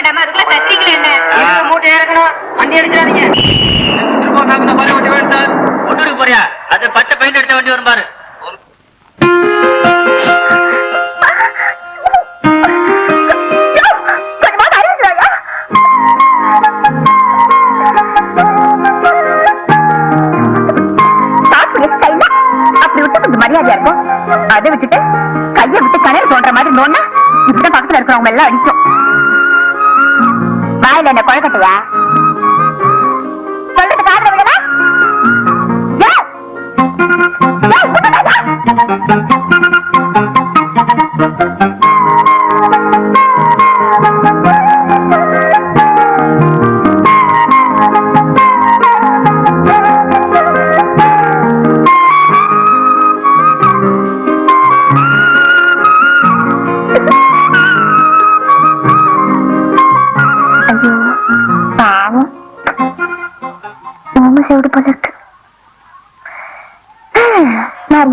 வேண்டாமா அதுக்குள்ள என்ன மூட்டை இறக்கணும். வண்டி அடிச்சிடாதீங்க திரும்ப நாங்க போறியா? அது பச்சை பெயிண்ட் அடிச்ச வண்டி வரும் பாரு. Thank you.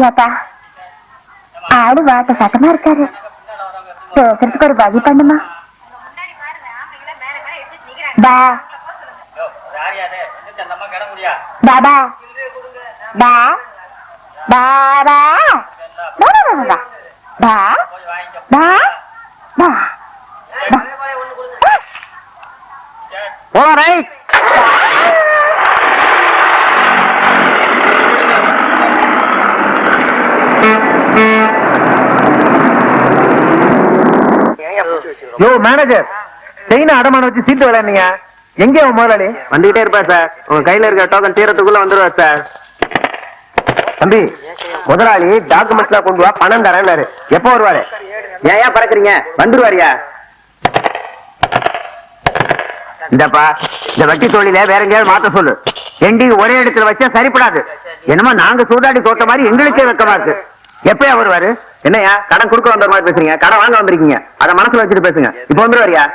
தாத்தா ஆடு வாட்ட சட்டமா இருக்காரு பேசுறதுக்கு ஒரு வழி பண்ணுமா பா பாபா பா பாபா பா பா பா பா யோ மேனேஜர் செயின அடமான வச்சு சீட்டு விளையாடுங்க எங்க அவன் முதலாளி? வந்துகிட்டே இருப்பா சார் உங்க கையில இருக்க டோக்கன் தீரத்துக்குள்ள வந்துருவா சார் தம்பி முதலாளி டாக்குமெண்ட்ஸ்லாம் கொண்டு வா பணம் தரேன்னாரு. எப்போ வருவாரு? ஏன் ஏன் பறக்குறீங்க? வந்துருவாரியா? இந்தப்பா இந்த வட்டி தொழில வேற எங்கேயாவது மாத்த சொல்லு. எண்டி ஒரே இடத்துல வச்சா சரிப்படாது. என்னமோ நாங்க சூதாடி தோட்ட மாதிரி எங்களுக்கே வெக்கமா இருக்கு. எப்பயா வருவாரு? என்னய்யா? கடன் கொடுக்க வந்த மாதிரி பேசுறீங்க. கடன் வாங்க வந்திருக்கீங்க. அத மனசுல வச்சுட்டு பேசுங்க. இப்போ வந்துருவாரியா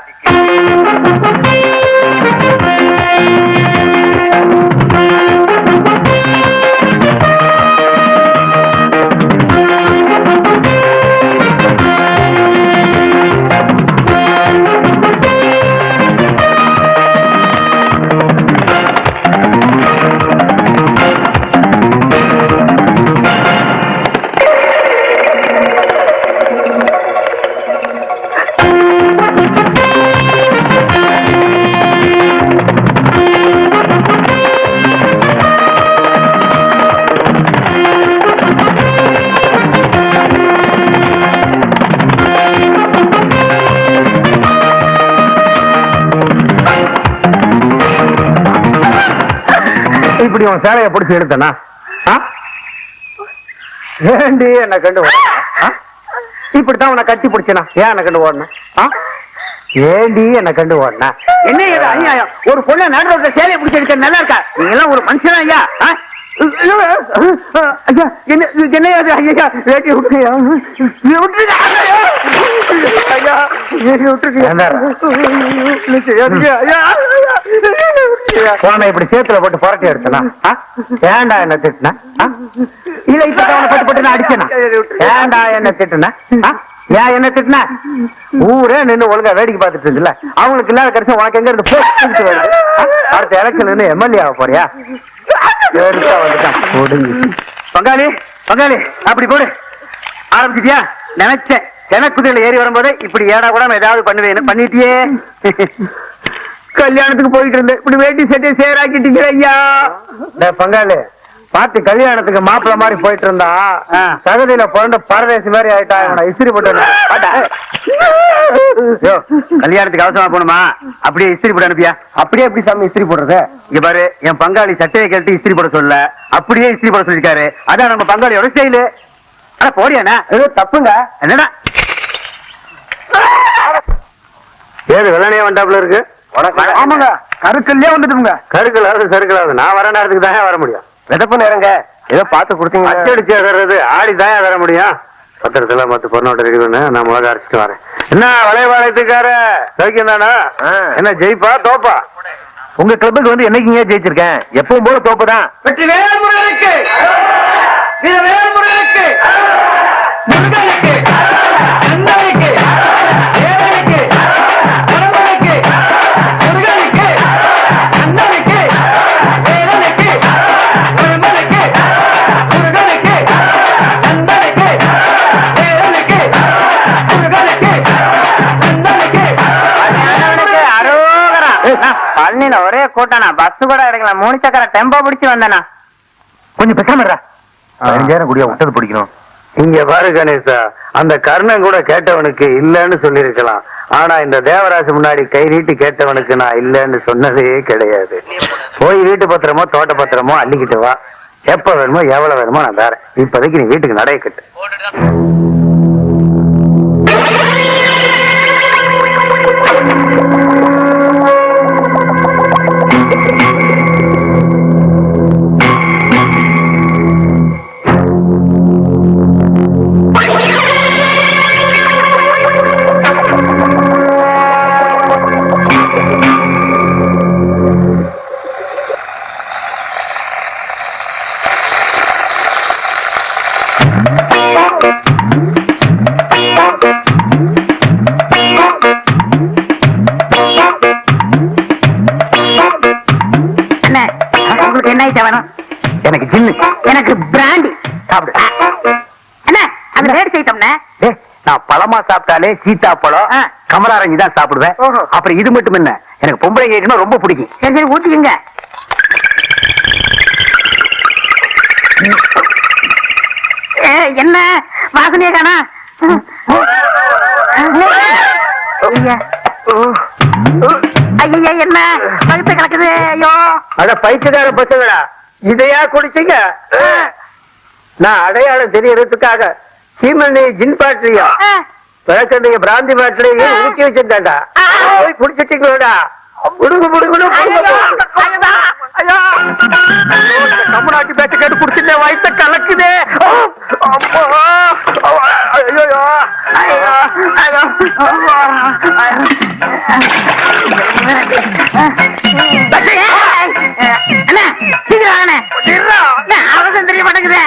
இப்படி உன் சேலைய பிடிச்சி எடுத்தனா ஏண்டி என்ன கண்டு இப்படித்தான் உன்னை கட்டி பிடிச்சனா? ஏன் என்ன கண்டு ஓடணும் ஏண்டி என்ன கண்டு ஓடன? என்ன அநியாயம்? ஒரு பொண்ணு நடுரோட்ல சேலையை பிடிச்சி எடுக்க நல்லா இருக்கா? நீங்க எல்லாம் ஒரு மனுஷனா ஐயா என்ன ஐயா வேட்டி ஐயா இப்படி சேத்துல போட்டு புரட்டி எடுத்தனா ஏண்டா என்ன திட்டுன? இல்ல இப்ப பட்டு பட்டு அடிச்சனா? ஏண்டா என்ன திட்டுன? ஏன் என்ன திட்டுன? ஊரே நின்னு ஒழுங்கா வேடிக்கை பார்த்துட்டு இருக்குல்ல அவங்களுக்கு இல்லாத கிடைச்சா உனக்கு எங்க இருந்து அடுத்த தூக்கிட்டு வருது? அடுத்த எலெக்ஷன் எம்எல்ஏ ஆக போறியா? பெருசா வந்துட்டான். ஒடுங்கி பங்காளி பங்காளி அப்படி போடு. ஆரம்பிச்சிட்டியா? நினைச்சேன். கிணக்குதிரையில ஏறி வரும்போது இப்படி ஏடா கூட ஏதாவது பண்ணுவேன்னு பண்ணிட்டியே? கல்யாணத்துக்கு போயிட்டு இருந்தேன். இப்படி வேட்டி சட்டை சேராக்கிட்டீங்க ஐயா. பங்காளி பாத்து கல்யாணத்துக்கு மாப்பிள்ள மாதிரி போயிட்டு இருந்தா சகதியில பிறந்த பரதேசி மாதிரி ஆயிட்டா இஸ்திரி போட்டு. கல்யாணத்துக்கு அவசரமா போகணுமா? அப்படியே இஸ்திரி போட்டு அனுப்பியா? அப்படியே எப்படி சாமி இஸ்திரி போடுறது? இங்க பாரு என் பங்காளி சட்டையை கட்டி இஸ்திரி போட சொல்ல அப்படியே இஸ்திரி போட சொல்லிருக்காரு அதான் நம்ம பங்காளியோட ஸ்டைலு ஆனா போடியாண்ணா ஏதோ தப்புங்க. என்னடா? ஏது வெள்ளனையா வந்தாப்புல இருக்கு? ஆமாங்க. கருக்கல்லே வந்துட்டுங்க. கருக்கலாவது சருக்கலாவது. நான் வர நேரத்துக்கு தான் வர முடியும். விதப்பு நேரங்க ஏதோ பார்த்து கொடுத்தீங்க அச்சடிச்சு வர்றது ஆடி தான் வர முடியும். பத்திரத்துல மத்த பொண்ணோட ரெடி பண்ணு நான் மிளகா அரைச்சிட்டு வரேன். என்ன வளைவாளத்துக்கார சௌக்கியம் தானா? என்ன ஜெயிப்பா தோப்பா? உங்க கிளப்புக்கு வந்து என்னைக்குங்க ஜெயிச்சிருக்கேன்? எப்பவும் போல தோப்பு தான். வெற்றி வேல்முருகனுக்கு வீர வேல்முருகனுக்கு முருகனுக்கு கந்தனுக்கு போட்டானா? பஸ் கூட எடுக்கல. மூணு சக்கர டெம்போ பிடிச்சு வந்தானா? கொஞ்சம் பேசாம இருடா. பதினஞ்சாயிரம் குடியா விட்டது பிடிக்கணும். இங்க பாரு கணேசா அந்த கர்ணன் கூட கேட்டவனுக்கு இல்லன்னு சொல்லியிருக்கலாம். ஆனா இந்த தேவராஜ் முன்னாடி கை நீட்டி கேட்டவனுக்கு நான் இல்லன்னு சொன்னதே கிடையாது. போய் வீட்டு பத்திரமோ தோட்ட பத்திரமோ அள்ளிக்கிட்டு வா. எப்ப வேணுமோ எவ்வளவு வேணுமோ நான் தரேன். இப்போதைக்கு நீ வீட்டுக்கு நடைய கட்டு. உங்களுக்கு என்ன ஐட்டம் வேணும்? எனக்கு ஜின்னு எனக்கு பிராண்டி சாப்பிடு. அண்ணே அது ரேட் ஐட்டம்ண்ணே ஏய், நான் பழமா சாப்பிட்டாலே சீத்தா பழம் ஆ. கமராரஞ்சி தான் சாப்பிடுவேன். அப்புறம் இது மட்டும் என்ன? எனக்கு பொம்பளை கேட்கணும் ரொம்ப பிடிக்கும். சரி சரி ஊத்திக்கங்க. ஏ, என்ன? வாசனையே காணா. ஐயா. என்ன? பழுத்து கிடக்குது ஐயோ. அட பைத்தியக்கார பசங்களா? இதையா குடிச்சீங்க? நான் அடையாளம் தெரியறதுக்காக சீமண்ணி ஜின் பாட்டிரியா ஆ, பிறக்கண்டைய பிராந்தி பாட்டிலையும் ஊற்றி வச்சிருந்தாண்டா போய் குடிச்சிட்டீங்களோடா. ஐயோ, ஐயோ. தமிழ்நாட்டு பேச்ச கேட்டு குடிச்சிருந்த வயித்த கலக்குதே. ஐயோ ஐயோ. அவசரம் தெரிய மாட்டேங்குது.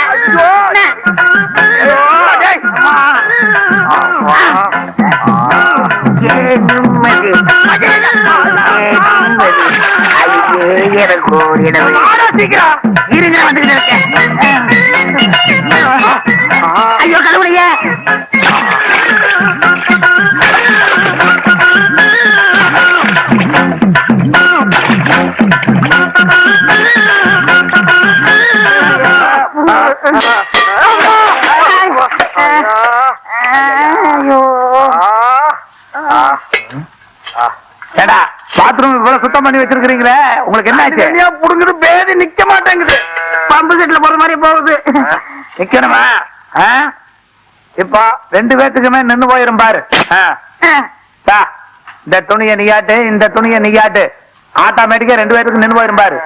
சீக்கிரம். இருங்க, வந்துகிட்டு இருக்கேன். ஐயோ கடவுளையே பாத்ரூம் இவ்வளவு சுத்தம் பண்ணி வச்சிருக்கீங்களே உங்களுக்கு என்ன ஆச்சு புடுங்குது பேதி நிக்க மாட்டேங்குது. பம்பு செட்ல போற மாதிரி போகுது. நிக்கணுமா? இப்போ ரெண்டு பேத்துக்குமே நின்னு போயிரும் பாரு. இந்த துணியை நீயாட்டு இந்த துணியை நீயாட்டு ஆட்டோமேட்டிக்கா ரெண்டு பேத்துக்கு நின்னு போயிரும் பாரு.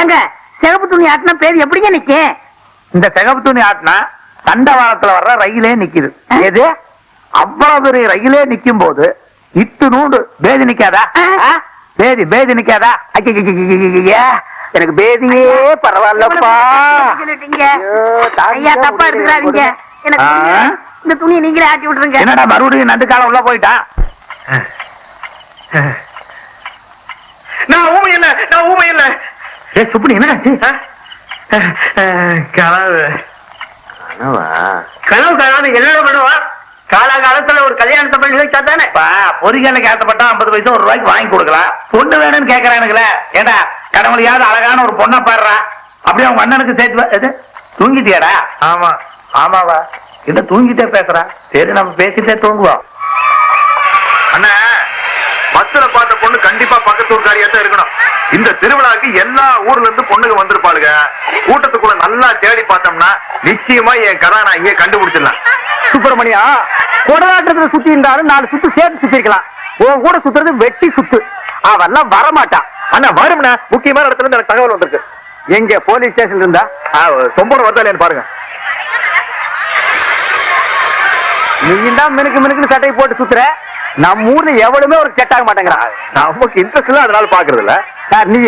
ஏங்க சிகப்பு துணி ஆட்டினா பேர் எப்படிங்க நிக்கு இந்த சிகப்பு துணி ஆட்டினா தண்டவாளத்துல வர்ற ரயிலே நிக்குது. எது? அவ்வளவு பெரிய ரயிலே நிக்கும் போது இத்து நூண்டு பேதி நிக்காதா? ஆ? பேதி பேதி நிக்காதா? எனக்கு பேதியே பரவாயில்லப்பா. தப்பா? புரியல. இந்த துணியை நீங்களே ஆட்டி விட்டுருங்க. என்னடா மறுபடியும் நண்டு காலம் உள்ள போயிட்டான் நான் ஊமை இல்ல நான் ஊமை இல்ல. ஏ சுப்படி என்னடாச்சு கனவு. கனவா? கனவு கனவு என்ன பண்ணுவா காலாகாலத்துல ஒரு கல்யாணத்தை பண்ணி வச்சா தானே? பொறிகளுக்கு ஏத்தப்பட்டா ஐம்பது பைசா ஒரு ரூபாய்க்கு வாங்கி கொடுக்கலாம். பொண்ணு வேணும்னு கேக்குறானுங்களே ஏண்டா கடவுளையாவது அழகான ஒரு பொண்ணை பாடுறா. அப்படியே அவங்க அண்ணனுக்கு சேர்த்து தூங்கிட்டியாடா? ஆமா ஆமாவா. இல்ல தூங்கிட்டே பேசுறா. சரி நம்ம பேசிட்டே தூங்குவோம். அண்ணா பஸ்ல பார்த்த பொண்ணு கண்டிப்பா பக்கத்து ஊர்க்காரியா தான் இருக்கணும். இந்த திருவிழாக்கு எல்லா ஊர்ல இருந்து பொண்ணுங்க வந்திருப்பாளுங்க. கூட்டத்துக்குள்ள நல்லா தேடி பார்த்தோம்னா நிச்சயமா என் கதாநாயகியை கண்டுபிடிச்சிடலாம். சுப்பிரமணியா கொடலாட்டத்துல சுத்தி இருந்தாலும் நாலு சுத்து சேர்த்து சுத்தி இருக்கலாம் உன் கூட சுத்துறது வெட்டி சுத்து. அவெல்லாம் வரமாட்டான். அண்ணா வரும்னா முக்கியமான இடத்துல இருந்து எனக்கு தகவல் வந்திருக்கு. எங்க போலீஸ் ஸ்டேஷன் இருந்தா? சொம்பரம் வந்தாலேன்னு பாருங்க. நீ தான் மினுக்கு மினுக்குன்னு சட்டையை போட்டு சுத்துற. நம்ம ஊர்ல எவளுமே ஒரு செட் ஆக மாட்டேங்கிறான். நமக்கு இன்ட்ரெஸ்ட் இல்ல அதனால பாக்குறது இல்ல. சார் நீ.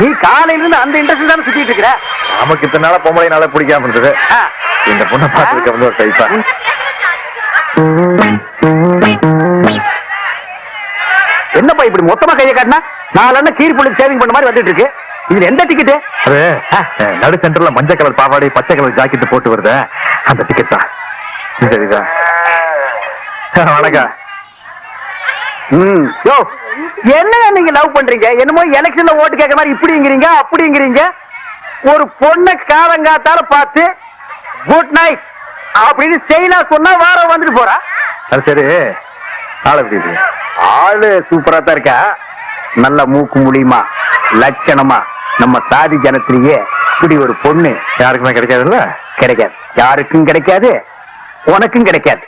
நீ காலையில இருந்து அந்த இன்ட்ரெஸ்ட் தானே சுத்திட்டு இருக்கிற? நமக்கு இத்தனை நாளா பொம்பளை நாள பிடிக்காம இருந்தது. இந்த பொண்ணை பார்த்துருக்க வந்து ஒரு டைப்பா என்னப்பா இப்படி மொத்தமா கையை காட்டினா? நாலு கீரி புள்ளி சேவிங் பண்ண மாதிரி வந்துட்டு இருக்கு. இதுல எந்த டிக்கெட்டு அது நடு சென்டர்ல மஞ்சள் கலர் பாவாடை பச்சை கலர் ஜாக்கெட் போட்டு வருது. அந்த டிக்கெட் தான். சரிதான் வணக்கம். ம் யோ. என்னங்க நீங்க லவ் பண்றீங்க? என்னமோ எலெக்ஷன்ல ஓட்டு கேட்க மாதிரி இப்படிங்கிறீங்க அப்படிங்கிறீங்க. ஒரு பொண்ணை காலங்காத்தால பார்த்து குட் நைட் அப்படின்னு ஸ்டெயிலா சொன்னா வாரம் வந்துட்டு போறா. அது சரி. ஆளை எப்படி? ஆளு சூப்பரா தான் இருக்கா? நல்ல மூக்கு முடியுமா லட்சணமா நம்ம சாதி ஜனத்திலேயே இப்படி ஒரு பொண்ணு யாருக்குமே கிடைக்காதுல்ல? கிடைக்காது. யாருக்கும் கிடைக்காது உனக்கும் கிடைக்காது.